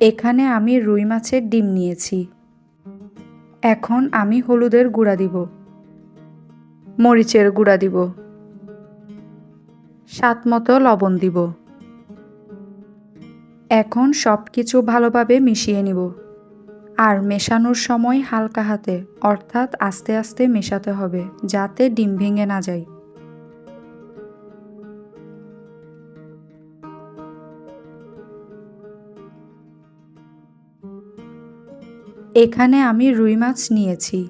এখানে আমি রুই মাছের ডিম নিয়েছি। এখন আমি হলুদের গুঁড়া দিব। মরিচের গুঁড়া দিব। স্বাদ মতো লবণ দিব। এখন সব কিছু ভালোভাবে মিশিয়ে নিব। আর মেশানোর সময় হালকা হাতে, অর্থাৎ আস্তে আস্তে মেশাতে হবে, যাতে ডিম ভেঙে না যায়। এখানে আমি রুই মাছ নিয়েছি।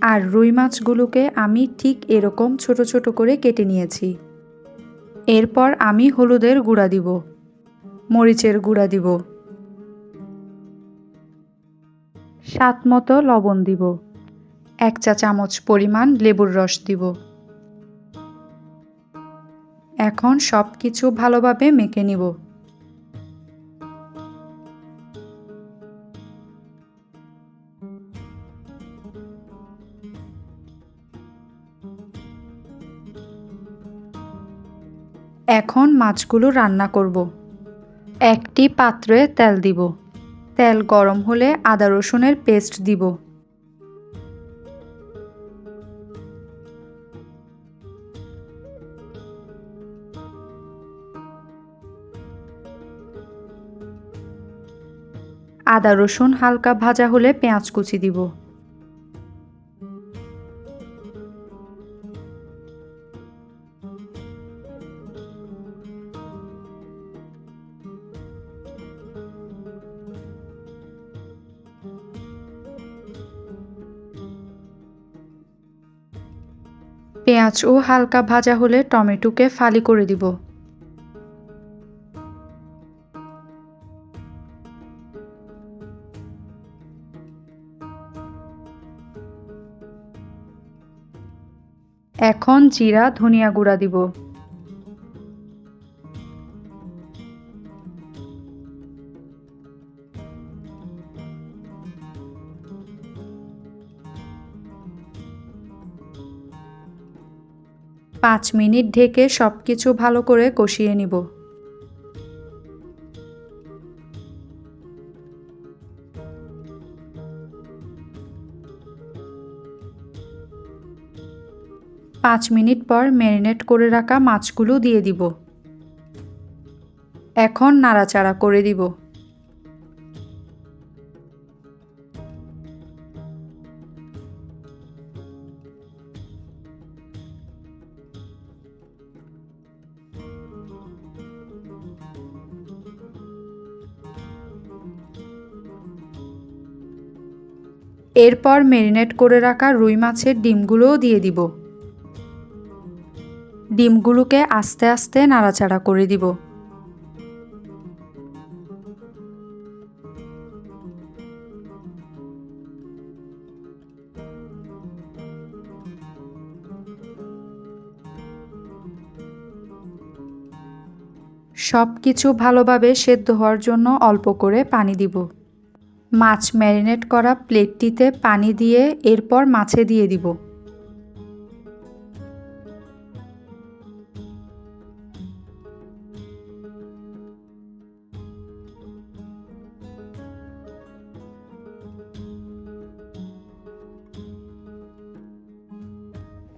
আর রুই মাছগুলোকে আমি ঠিক এরকম ছোট ছোট করে কেটে নিয়েছি। এরপর আমি হলুদের গুঁড়া দিব। মরিচের গুঁড়া দিব। স্বাদ মতো লবণ দিব। এক চা চামচ পরিমাণ লেবুর রস দিব। এখন সব কিছু ভালোভাবে মেখে নিব। এখন মাছগুলো রান্না করব। একটি পাত্রে তেল দিব। তেল গরম হলে আদা রসুনের পেস্ট দিব। আদা রসুন হালকা ভাজা হলে পেঁয়াজ কুচি দিব। পেঁয়াজও হালকা ভাজা হলে টমেটোকে ফালি করে দিব। এখন জিরা ধনিয়া গুঁড়া দিব। পাঁচ মিনিট ঢেকে সব কিছু ভালো করে কষিয়ে নিব। পাঁচ মিনিট পর ম্যারিনেট করে রাখা মাছগুলো দিয়ে দিব। এখন নাড়াচাড়া করে দিব। এরপর ম্যারিনেট করে রাখা রুই মাছের ডিমগুলোও দিয়ে দিব। ডিমগুলোকে আস্তে আস্তে নাড়াচাড়া করে দিব। সব কিছু ভালোভাবে সেদ্ধ হওয়ার জন্য অল্প করে পানি দিব। মাছ ম্যারিনেট করা প্লেটটিতে পানি দিয়ে এরপর মাছে দিয়ে দিব।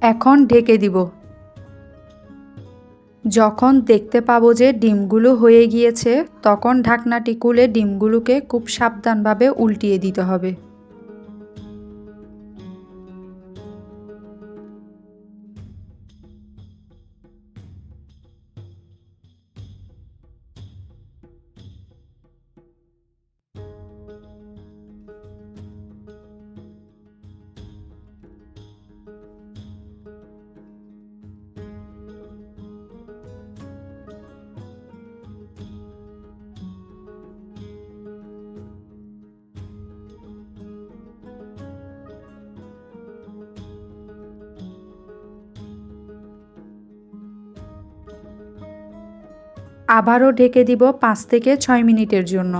এখন ঢেকে দিব। যখন দেখতে পাবো যে ডিমগুলো হয়ে গিয়েছে, তখন ঢাকনাটি খুলে ডিমগুলোকে খুব সাবধানভাবে উল্টিয়ে দিতে হবে। আবারও ঢেকে দিব পাঁচ থেকে ছয় মিনিটের জন্য।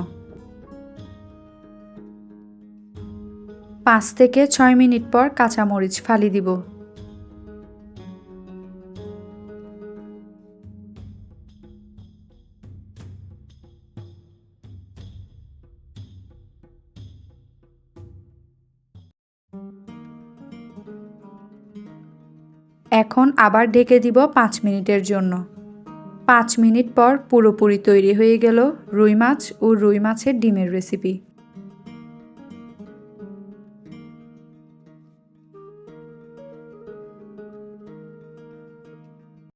পাঁচ থেকে ছয় মিনিট পর কাঁচামরিচ ফালি দিব। এখন আবার ঢেকে দিব পাঁচ মিনিটের জন্য। পাঁচ মিনিট পর পুরোপুরি তৈরি হয়ে গেল রুই মাছ ও রুই মাছের ডিমের রেসিপি